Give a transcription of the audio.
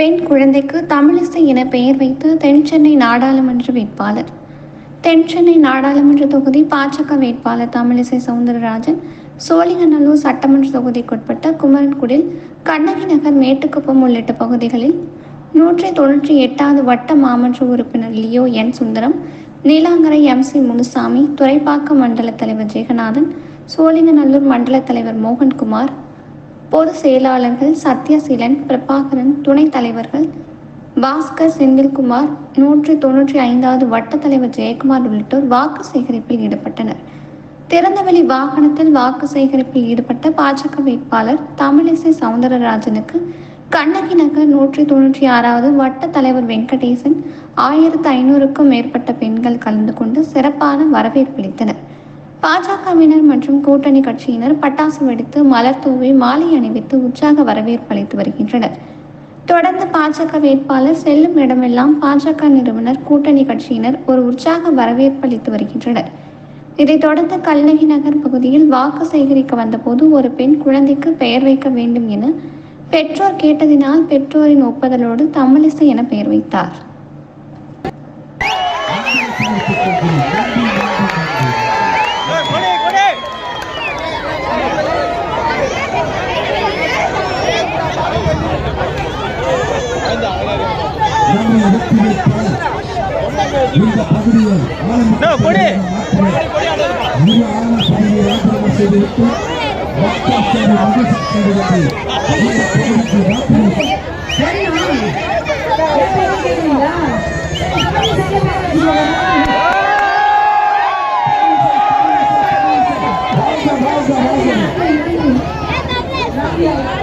பெண் குழந்தைக்கு தமிழிசை என பெயர் வைத்து தென்சென்னை நாடாளுமன்ற வேட்பாளர். தென்சென்னை நாடாளுமன்ற தொகுதி பாஜக வேட்பாளர் தமிழிசை சவுந்தரராஜன் சோழிங்கநல்லூர் சட்டமன்ற தொகுதிக்குட்பட்ட குமரன்குடில் கண்ணகி நகர் மேட்டுக்குப்பம் உள்ளிட்ட பகுதிகளில் நூற்றி தொன்னூற்றி எட்டாவது வட்ட மாமன்ற உறுப்பினர் Leo N. Sundaram Neelankarai M. C. Munusamy Thoraipakkam மண்டல தலைவர் ஜெகநாதன் சோழிங்கநல்லூர் மண்டல தலைவர் மோகன்குமார் பொது செயலாளர்கள் சத்யசீலன் பிரபாகரன் துணைத் தலைவர்கள் பாஸ்கர் செந்தில்குமார் நூற்றி தொன்னூற்றி ஐந்தாவது வட்ட தலைவர் ஜெயக்குமார் உள்ளிட்டோர் வாக்கு சேகரிப்பில் ஈடுபட்டனர். திறந்தவெளி வாகனத்தில் வாக்கு சேகரிப்பில் ஈடுபட்ட பாஜக வேட்பாளர் தமிழிசை சவுந்தரராஜனுக்கு கண்ணகி நகர் நூற்றி தொன்னூற்றி ஆறாவது வட்ட தலைவர் வெங்கடேசன் ஆயிரத்து ஐநூறுக்கும் மேற்பட்ட பெண்கள் கலந்து கொண்டு சிறப்பான வரவேற்பளித்தனர் பாஜகவினர் மற்றும் கூட்டணி கட்சியினர் பட்டாசு வெடித்து மலர் தூவி மாலை அணிவித்து உற்சாக வரவேற்பு அளித்து வருகின்றனர். தொடர்ந்து பாஜக வேட்பாளர் செல்லும் இடமெல்லாம் பாஜக நிறுவனர் கூட்டணி கட்சியினர் ஒரு உற்சாக வரவேற்பு அளித்து வருகின்றனர். இதைத் தொடர்ந்து கல்நகி நகர் பகுதியில் வாக்கு சேகரிக்க வந்தபோது ஒரு பெண் குழந்தைக்கு பெயர் வைக்க வேண்டும் என பெற்றோர் கேட்டதினால் பெற்றோரின் ஒப்புதலோடு தமிழிசை என பெயர் வைத்தார். இந்த பகுதியை ஆரம்பித்து செய்திருக்கும் Yeah.